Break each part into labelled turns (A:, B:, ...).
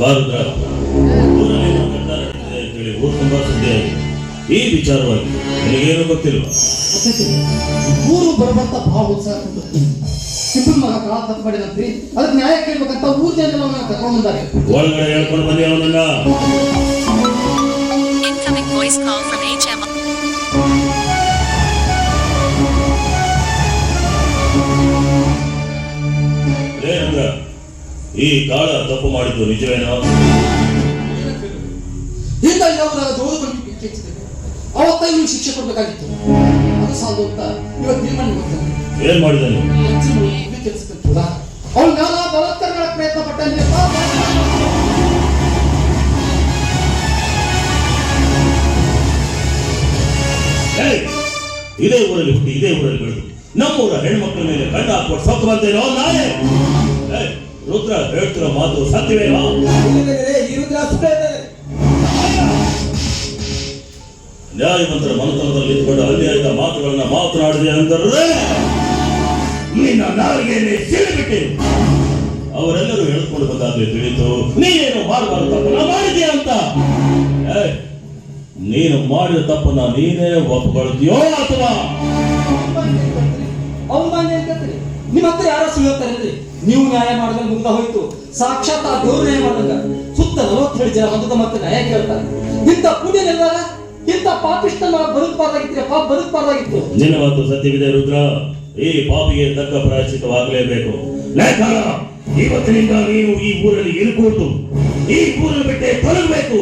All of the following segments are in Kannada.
A: ಬಾರುದ್ರ ಊರಲ್ಲಿ ನಿರ್ಧಾರ ಅಂತೇಳಿ ಊರು ತುಂಬಾ ಸುದ್ದಿ ಆಗಿದೆ. ಈ ವಿಚಾರವಾಗಿ ನನಗೇನು
B: ಗೊತ್ತಿಲ್ಲ. ಊರು ಬರುವಂತ ಭಾವ ಉತ್ಸಾಹ ಸಿಂಪಲ್ ಮಗ ಕಾಲ ತಪ್ಪು ಮಾಡಿದಂತ್ರಿ ಅದಕ್ಕೆ ನ್ಯಾಯ ಕೇಳ್ಬೇಕಂತ ಊರ್ ಜನ ಕರ್ಕೊಂಡು ಬಂದಾರೆ.
A: ಒಳಗಡೆ ಹೇಳ್ಕೊಂಡು ಬಂದಿ ಅವನನ್ನ. ಈ ಕಾಳ ತಪ್ಪು ಮಾಡಿದ್ದು ನಿಜವೇನೋ?
B: ಅವತ್ತ ಇವ್ನಿಗೆ ಶಿಕ್ಷೆ ಕೊಡ್ಬೇಕಾಗಿತ್ತು. ಅದು ಸಾಲದು ಅಂತ ಇವತ್ತು ತೀರ್ಮಾನ ಮಾಡ್ತಾನೆ
A: ಏನ್ ಮಾಡಿದನು
B: ಕೆಲಸಕ್ಕೆ ಅವ್ನ ಪ್ರಯತ್ನ
A: ಪಟ್ಟಂತೆ! ಇದೇ ಊರಲ್ಲಿ ಹುಟ್ಟಿ ಇದೇ ಊರಲ್ಲಿ ಬೆಳೆದು. ನಮ್ಮೂರ ಹೆಣ್ಮಕ್ಳ ಮೇಲೆ ಕಣ್ಣು ಹಾಕುವ ಸತ್ತು ಬಂತೇನೋ ನಾನೇ! ರುದ್ರ ಹೇಳ್ತಿರೋ ಮಾತು ಸತ್ಯವೇನೋ ನ್ಯಾಯಮಂತ್ರ ಮನತನದಲ್ಲಿ ಇದ್ಕೊಂಡು ಅನ್ಯಾಯದ ಮಾತುಗಳನ್ನ ಮಾತನಾಡಿದೆ ಅಂದರೆ ನಿನ್ನ ನೀ ಅವರೆಲ್ಲರೂ ಹೇಳ್ಕೊಂಡು ಬಂದಾಗಲೇ ತಿಳಿತು ನೀನೇನು ಮಾಡಬಾರ್ದು ತಪ್ಪನ್ನ ಮಾಡಿದ್ಯಾ ಅಂತ! ನೀನು ಮಾಡಿದ ತಪ್ಪನ್ನ ನೀನೇ ಒಪ್ಕೊಳ್ತೀಯೋ ಅಥವಾ?
C: ನಿಮ್ಮ ಹತ್ರ ಯಾರೋ ಸಿಗುತ್ತಾರೆ ಹೇಳ್ತಾರೇನ್ರಿ ನೀವು ನ್ಯಾಯ ಮಾಡಿದ್ರೆ ಮುಂದೆ ಹೋಯ್ತು. ಸಾಕ್ಷಾತ್ ಆ ದೇವ್ರು ನ್ಯಾಯ ಮಾಡಿದಂಗ ಸುತ್ತ ನಲವತ್ತೇಳು ಜನ ಬಂದದ ಮತ್ತೆ ನ್ಯಾಯ ಕೇಳ್ತಾರೆ. ಇಂತ ಪುಣ್ಯ ನಿರ್ಧಾರ ಇಂಥ ಪಾಪಿಷ್ಟ ಬದುಕಬಾರ್ದಾಗಿತ್ತು, ಪಾಪ ಬದುಕಬಾರ್ದಾಗಿತ್ತು.
A: ಮಾತು ಸತ್ಯವಿದೆ ರುದ್ರ. ಈ ಪಾಪಿಗೆ ತಕ್ಕ ಪ್ರಾಯಶ್ಚಿತವಾಗಲೇಬೇಕು ಇವತ್ತಿನಿಂದ ನೀವು ಈ ಊರಲ್ಲಿ ಇರಕೂಡದು. ಈ ಊರನ್ನು ಬಿಟ್ಟೆ ತೊಲಗಬೇಕು.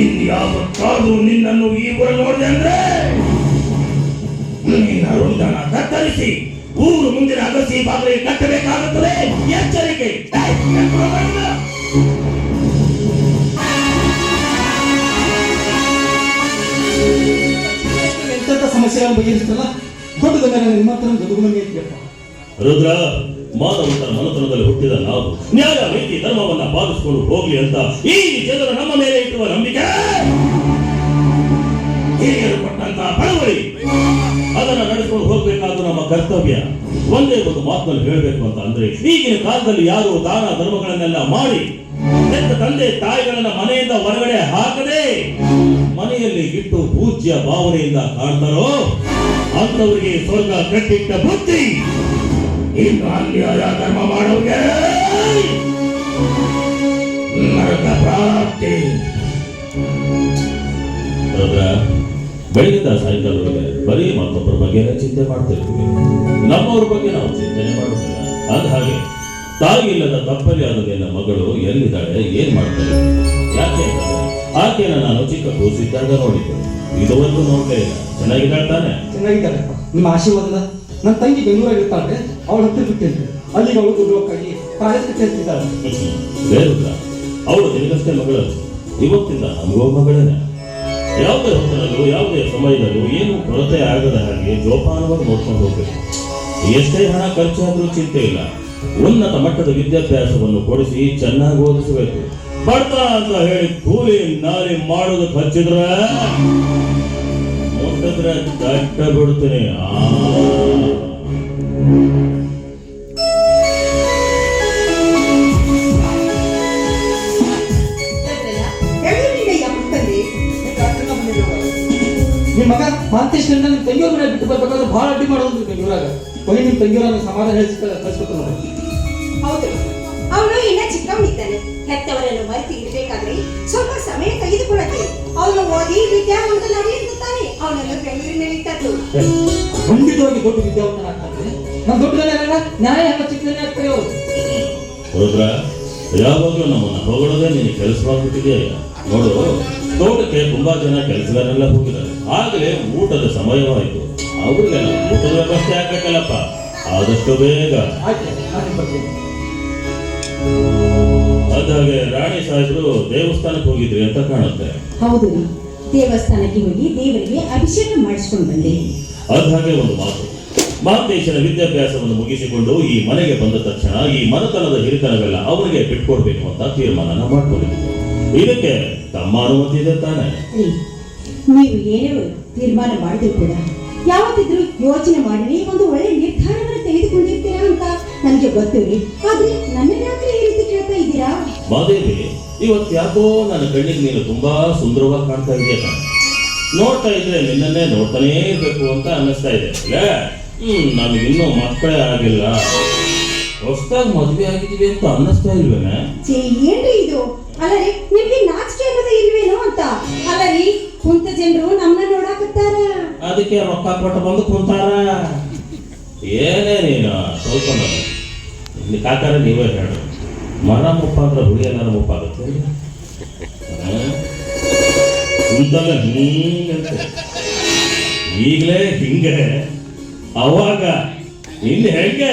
A: ಇನ್ಯಾವತ್ತಾದ್ರೂ ನಿನ್ನನ್ನು ಈ ಊರಲ್ಲಿ ನೋಡಿದೆ ಅಂದ್ರೆ ನಿನ್ನ ರುದ್ರನ ಕತ್ತರಿಸಿ ಊರು ಮುಂದಿನ ಅಗಸಿ ಬಾಗಿಲಿಗೆ ಕಟ್ಟಬೇಕಾಗುತ್ತದೆ. ಎಚ್ಚರಿಕೆ
C: ಸಮಸ್ಯೆಗಳನ್ನು ಬಗೆಹರಿಸ್ತಲ್ಲ ದೊಡ್ಡ ನಿಮ್ಮತ್ರ ನಿಮ್ಮ ಹತ್ರ ದೊಡ್ಡ ಐತಿಯಪ್ಪ
A: ರುದ್ರ ಮಾನವಂತರ ಮನತನದಲ್ಲಿ ಹುಟ್ಟಿದ ನಾವು ನ್ಯಾಯ ನೀತಿ ಧರ್ಮವನ್ನ ಪಾಲಿಸಿಕೊಂಡು ಹೋಗ್ಲಿ ಅಂತ ಈ ಜನರು ನಮ್ಮ ಮೇಲೆ ಇಟ್ಟುವ ನಂಬಿಕೆ. ಹಿರಿಯರು ಕೊಟ್ಟಂತ ಬಡವಳಿ ಅದನ್ನ ನಡೆಸಿಕೊಂಡು ನಮ್ಮ ಕರ್ತವ್ಯ. ಒಂದೇ ಒಂದು ಮಾತಿನಲ್ಲಿ ಹೇಳಬೇಕು ಅಂತ ಅಂದ್ರೆ, ಈಗಿನ ಕಾಲದಲ್ಲಿ ಯಾರು ದಾನ ಧರ್ಮಗಳನ್ನೆಲ್ಲ ಮಾಡಿ, ಹೆತ್ತ ತಂದೆ ತಾಯಿಗಳನ್ನ ಮನೆಯಿಂದ ಹೊರಗಡೆ ಹಾಕದೆ ಮನೆಯಲ್ಲಿ ಇಟ್ಟು ಪೂಜ್ಯ ಭಾವನೆಯಿಂದ ಕಾಣ್ತಾರೋ ಅಂತವರಿಗೆ ಸ್ವರ್ಗ ಕಟ್ಟಿಟ್ಟ ಬುದ್ಧಿ. ಧರ್ಮ ಮಾಡೋಕೆ ಬೆಳಗಿಂದ ಸಾಯಂಕಾಲವರೆಗೆ ಬರೀ ಮತ್ತೊಬ್ಬರ ಬಗ್ಗೆ ಚಿಂತೆ ಮಾಡ್ತಿರ್ತೀವಿ ನಮ್ಮವ್ರ ಬಗ್ಗೆ ನಾವು ಚಿಂತನೆ ಮಾಡೋದಿಲ್ಲ ಅದ ಹಾಗೆ ತಾಯಿ ಇಲ್ಲದ ತಪ್ಪಲಿ ಆದ ನಿನ್ನ ಮಗಳು ಎಲ್ಲಿದ್ದಾಳೆ ಏನ್ ಮಾಡ್ತಾಳೆ? ಯಾಕೆ? ಆಕೆನ ನಾನು ಚಿಕ್ಕ ಕೂಸಿದ್ದಾಗ ನೋಡಿದ್ದೆ. ಇದುವರೆಗೂ ನೋಡ್ತಾ ಇಲ್ಲ. ಚೆನ್ನಾಗಿದ್ದಾಳೆ ತಾನೆ?
C: ಚೆನ್ನಾಗಿದ್ದಾಳೆ ನಿಮ್ಮ ಆಶೀರ್ವಾದ ನನ್ನ ತಂಗಿ ಬೆಂಗಳೂರಲ್ಲಿ ಇರ್ತಾಳೆ ಅವಳ ಹತ್ತಿರ ಬಿಟ್ಟಿದ್ದೆ ಅಲ್ಲಿಗೆ ಅವಳು ಗುರುವಕ್ಕಾಗಿ ಕಾಲೇಜ್ ಸೇರ್ತಿದ್ದಾಳೆ
A: ಬೇರುದ್ರ ಅವಳು ನಿನಗಷ್ಟೇ ಮಗಳು ಇವತ್ತಿಂದ ನಮಗೋ ಮಗಳೇನೆ. ಯಾವುದೇ ಹೊತ್ತಿನಲ್ಲೂ ಯಾವುದೇ ಸಮಯದಲ್ಲೂ ಏನು ಕೊರತೆ ಆಗದ ಹಾಗೆ ಜೋಪಾನವಾಗಿ ನೋಡ್ಕೊಂಡು ಹೋಗಬೇಕು. ಎಷ್ಟೇ ಹಣ ಖರ್ಚಾದರೂ ಚಿಂತೆ ಇಲ್ಲ. ಉನ್ನತ ಮಟ್ಟದ ವಿದ್ಯಾಭ್ಯಾಸವನ್ನು ಕೊಡಿಸಿ ಚೆನ್ನಾಗಿ ಓದಿಸಬೇಕು. ಬಡತ ಅಂತ ಹೇಳಿ ಕೂಲಿ ನಾಲಿ ಮಾಡೋದು ಹಚ್ಚಿದ್ರೆ? ಮುಟ್ಟಿದ್ರೆ ದಟ್ಟ ಬಿಡ್ತೀನಿ
C: ಮಾಂತೇಶ್ವರನ ನಿಮ್ಮ ತಂಗಿಯವ್ರ ಮನೆ ಬಿಟ್ಟು ಬರ್ಬೇಕಾದ್ರೆ ಭಾಳ ಅಡ್ಡಿ ಮಾಡೋದು ಬೆಂಗಳೂರಾಗ ಹೋಗಿ ನಿಮ್ಮ ತಂಗಿಯವ್ರ ಸಮಾಧಾನ ಹೇಳಿ ಕಳಿಸ್ಬೇಕು ನೋಡಿ.
D: ಹೌದು. ಅವನು ಇನ್ನ ಚಿಕ್ಕವನಿದ್ದಾನೆ ಹೆತ್ತವರನ್ನು ಮರೆತು ಇರಬೇಕಾದ್ರೆ ಸ್ವಲ್ಪ ಸಮಯ ತೆಗೆದುಕೊಳ್ಳಕ್ಕೆ ಅವನು ಓದಿ ವಿದ್ಯಾವಂತನ ಇರ್ತಾನೆ ಅವನನ್ನು ಬೆಂಗಳೂರಿನಲ್ಲಿ ತಂದು
C: ಖಂಡಿತವಾಗಿ ದೊಡ್ಡ ವಿದ್ಯಾವಂತನಾಗ್ತಾನೆ. ನಮ್ಮ ದೊಡ್ಡದಲ್ಲ ನ್ಯಾಯ ಎಲ್ಲ ಚಿಕ್ಕನೇ ಆಗ್ತಾರೆ ಅವರು.
A: ಯಾವಾಗಲೂ ನಮ್ಮನ್ನ ಹೊಗಳದೆ ನೀನು ಕೆಲಸವಾಗ್ಬಿಟ್ಟಿದೆಯಾ ನೋಡು ತೋಟಕ್ಕೆ ತುಂಬಾ ಜನ ಕೆಲಸಗಾರರೆಲ್ಲ ಹೋಗಿದ್ದಾರೆ. ಆದರೆ ಊಟದ ಸಮಯವಾಯಿತು. ಅವ್ರಿಗೆಲ್ಲ ಊಟದ ವ್ಯವಸ್ಥೆ ಆಗ್ಬೇಕಲ್ಲಪ್ಪ. ಆದಷ್ಟು ಬೇಗ. ಅದಾಗೆ ರಾಣಿ ಸಾಹೇಬರು ದೇವಸ್ಥಾನಕ್ಕೆ ಹೋಗಿದ್ರಿ ಅಂತ ಕಾಣುತ್ತೆ.
E: ಹೌದು ದೇವಸ್ಥಾನಕ್ಕೆ ಹೋಗಿ ದೇವರಿಗೆ ಅಭಿಷೇಕ ಮಾಡಿಸ್ಕೊಂಡು ಬಂದೆ.
A: ಅದಾಗೆ ಒಂದು ಮಾತು. ಮಹಾಂತೇಶನ ವಿದ್ಯಾಭ್ಯಾಸವನ್ನು ಮುಗಿಸಿಕೊಂಡು ಈ ಮನೆಗೆ ಬಂದ ತಕ್ಷಣ ಈ ಮನೆತನದ ಹಿರಿತನವೆಲ್ಲ ಅವರಿಗೆ ಬಿಟ್ಕೊಡ್ಬೇಕು ಅಂತ ತೀರ್ಮಾನ ಮಾಡ್ಕೊಂಡಿದ್ದೆ ಇದಕ್ಕೆ ತಮ್ಮ ಅನುಮತಿ ಇದೆ ತಾನೆ.
E: ನೀವು ಏನೇ ತೀರ್ಮಾನ ಮಾಡಿದ್ರು ಕೂಡ ಯಾವತ್ತಿದ್ರು ಯೋಚನೆ ಮಾಡಿ ಒಂದು ಒಳ್ಳೆ ನಿರ್ಧಾರವನ್ನು ತೆಗೆದುಕೊಂಡಿರ್ತೀರಾ ಅಂತ ನನಗೆ ಗೊತ್ತು ರೀ. ಆದ್ರೆ ನನ್ನ ಯಾಕೆ ಈ ರೀತಿ ಕೇಳ್ತಾ ಇದ್ದೀರಾ?
A: ಮಾದೇವಿ ಇವತ್ತು ಯಾಕೋ ನನ್ನ ಕಣ್ಣಿಗೆ ನೀನು ತುಂಬಾ ಸುಂದರವಾಗಿ ಕಾಣ್ತಾ ಇದೆಯಲ್ಲ. ನೋಡ್ತಾ ಇದ್ರೆ ನಿನ್ನನ್ನೇ ನೋಡ್ತಾನೇ ಇರ್ಬೇಕು ಅಂತ ಅನ್ನಿಸ್ತಾ ಇದೆ. ಅಲ್ಲ ಹ್ಮ್ ನಮಗಿನ್ನೂ ಮಕ್ಕಳೇ ಆಗಿಲ್ಲ. ಹೊಸದಾಗಿ ಮದುವೆ ಆಗಿದೀವಿ ಅಂತ ಅನ್ನಿಸ್ತಾ ಇಲ್ವೇನೆ?
E: ಛೇ, ಏನ್ರಿ ಇದು? ಅಲ್ಲ ರೀ ನಿಮ್ಗೆ ನಾಚಿಕೆ ಅನ್ನೋದು ಇಲ್ವೇನೋ ಅಂತ? ಅಲ್ಲ ರೀ ಕುಂತ ಜನರು ನಮ್ಮನ್ನ ನೋಡಾಕತ್ತಾರ.
A: ಅದಕ್ಕೆ ರೊಕ್ಕ ಕೊಟ್ಟು ಬಂದು ಕುಂತಾರ. ಏನೇ ನೀನು ಸ್ವಲ್ಪ ಇಲ್ಲಿ ಕಾಕಾರ ನೀವೇ ಹೇಳು. ಮರ ಮುಪ್ಪಾದ್ರೆ ಹುಳಿ ಎಲ್ಲಾರ ಮುಪ್ಪಾಗುತ್ತೆ. ಕುಂತಲ್ಲ ಹಿಂಗಂತೆ ಈಗಲೇ ಹಿಂಗೆ. ಅವಾಗ ಇನ್ನು ಹೆಂಗೆ?